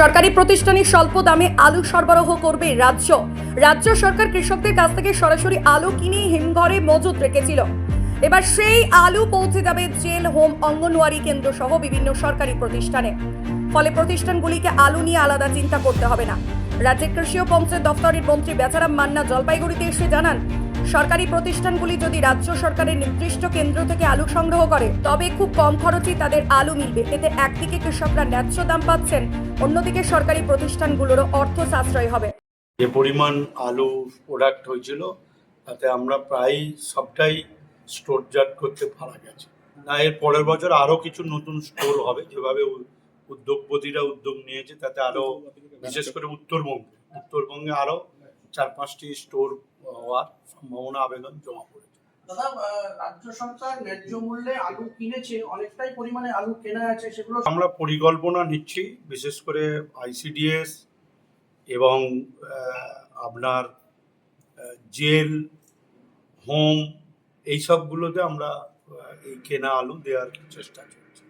সরকারি প্রতিষ্ঠানে স্বল্প দামে আলু সরবরাহ করবে রাজ্য। রাজ্য সরকার কৃষকদের কাছ থেকে সরাসরি আলু কিনে হিমঘরে মজুত রেখেছিল। এবার সেই আলু পৌঁছে যাবে জেল, হোম, অঙ্গনওয়াড়ি কেন্দ্র সহ বিভিন্ন সরকারি প্রতিষ্ঠানে। ফলে প্রতিষ্ঠানগুলিকে আলু নিয়ে আলাদা চিন্তা করতে হবে না। রাজ্যের কৃষি ও পঞ্চায়েত দপ্তরের মন্ত্রী বেচারাম মান্না জলপাইগুড়িতে এসে জানান সরকারি প্রতিষ্ঠানগুলি যদি রাজ্য সরকারের নির্দিষ্ট কেন্দ্র থেকে আলু সংগ্রহ করে তবে খুব কম খরচে তাদের আলু মিলবে। এতে একদিকে কৃষকরা ন্যায্য দাম পাচ্ছেন অন্যদিকে সরকারি প্রতিষ্ঠানগুলোরও অর্থ সাশ্রয় হবে। যে পরিমাণ আলু প্রোডাক্ট হয়েছিল তাতে আমরা প্রায় সবটাই স্টোরজাত করতে পারা গেছে। না এর পরের বছর আরও কিছু নতুন স্টোর হবে যেভাবে উদ্যোগপতিরা উদ্যোগ নিয়েছে তাতে আরও বিশেষ করে উত্তরবঙ্গে উত্তরবঙ্গে আরও চার পাঁচটি স্টোর হওয়ার সম্ভাবনা আবেদন জমা পড়েছে। দাদা রাজ্য সরকার ন্যায্য মূল্যে আলু কিনেছে অনেকটাই পরিমাণে আলু কেনা আছে সেগুলো আমরা পরিকল্পনা নিচ্ছি বিশেষ করে আইসিডিএস এবং আপনার জেল হোম এই সবগুলোতে আমরা এই কেনা আলু দেওয়ার চেষ্টা চলছে